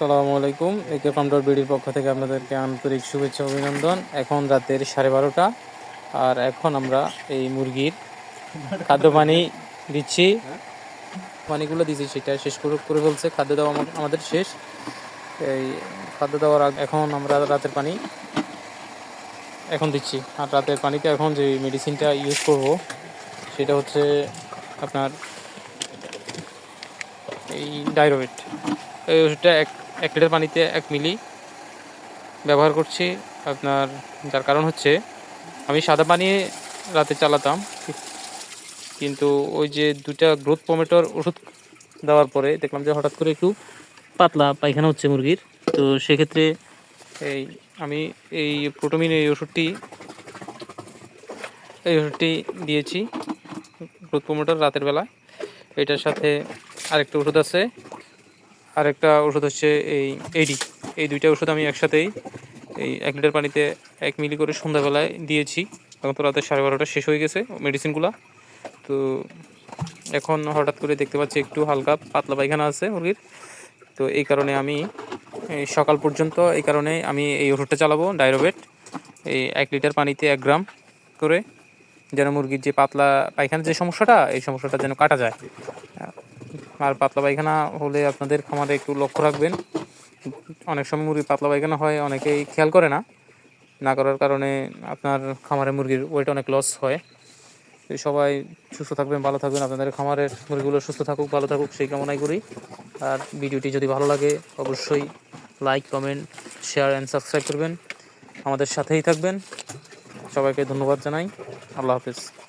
আসসালামু আলাইকুম। একে ফার্মডর বিডির পক্ষ থেকে আপনাদেরকে আন্তরিক শুভেচ্ছা অভিনন্দন। এখন রাতের সাড়ে বারোটা। আর এখন আমরা এই মুরগির খাদ্য পানি দিচ্ছি। পানিগুলো দিচ্ছি সেটা শেষ করে করে ফেলছে। খাদ্য দেওয়া আমাদের শেষ। এই খাদ্য দেওয়ার এখন আমরা রাতের পানি এখন দিচ্ছি। আর রাতের পানিতে এখন যে মেডিসিনটা ইউজ করব, সেটা হচ্ছে আপনার এই ডাইরোভেট এই ওষুধটা এক এক লিটার পানিতে এক মিলি ব্যবহার করছি। আপনার, যার কারণ হচ্ছে, আমি সাদা পানি রাতে চালাতাম, কিন্তু ওই যে দুটা গ্রোথ পমেটোর ওষুধ দেওয়ার পরে দেখলাম যে হঠাৎ করে একটু পাতলা পায়খানা হচ্ছে মুরগির। তো সেক্ষেত্রে এই আমি এই প্রোটোমিন এই ওষুধটি এই ওষুধটি দিয়েছি গ্রোথ পমেটোর রাতের বেলা। এটার সাথে আরেকটা ওষুধ আছে আরেকটা ওষুধ হচ্ছে এই এডি এই দুইটা ওষুধ আমি একসাথেই এই এক লিটার পানিতে এক মিলি করে সন্ধ্যাবেলায় দিয়েছি। এখন তো রাতে সাড়ে বারোটা শেষ হয়ে গেছে মেডিসিনগুলো তো এখন হঠাৎ করে দেখতে পাচ্ছি একটু হালকা পাতলা পায়খানা আছে মুরগির। তো এই কারণে আমি সকাল পর্যন্ত এই কারণে আমি এই ওষুধটা চালাবো ডায়রোবেট এই এক লিটার পানিতে এক গ্রাম করে যেন মুরগির যে পাতলা পায়খানার যে সমস্যাটা, এই সমস্যাটা যেন কাটা যায়। আর পাতলা পায়খানা হলে আপনাদের খামারে একটু লক্ষ্য রাখবেন। অনেক সময় মুরগির পাতলা পায়খানা হয়, অনেকেই খেয়াল করে না। না করার কারণে আপনার খামারে মুরগির ওয়েট অনেক লস হয়। সবাই সুস্থ থাকবেন, ভালো থাকবেন। আপনাদের খামারের মুরগিগুলো সুস্থ থাকুক, ভালো থাকুক, সেই কামনাই করি। আর ভিডিওটি যদি ভালো লাগে, অবশ্যই like comment share and subscribe করবেন। আমাদের সাথেই থাকবেন। সবাইকে ধন্যবাদ জানাই। আল্লাহ হাফিজ।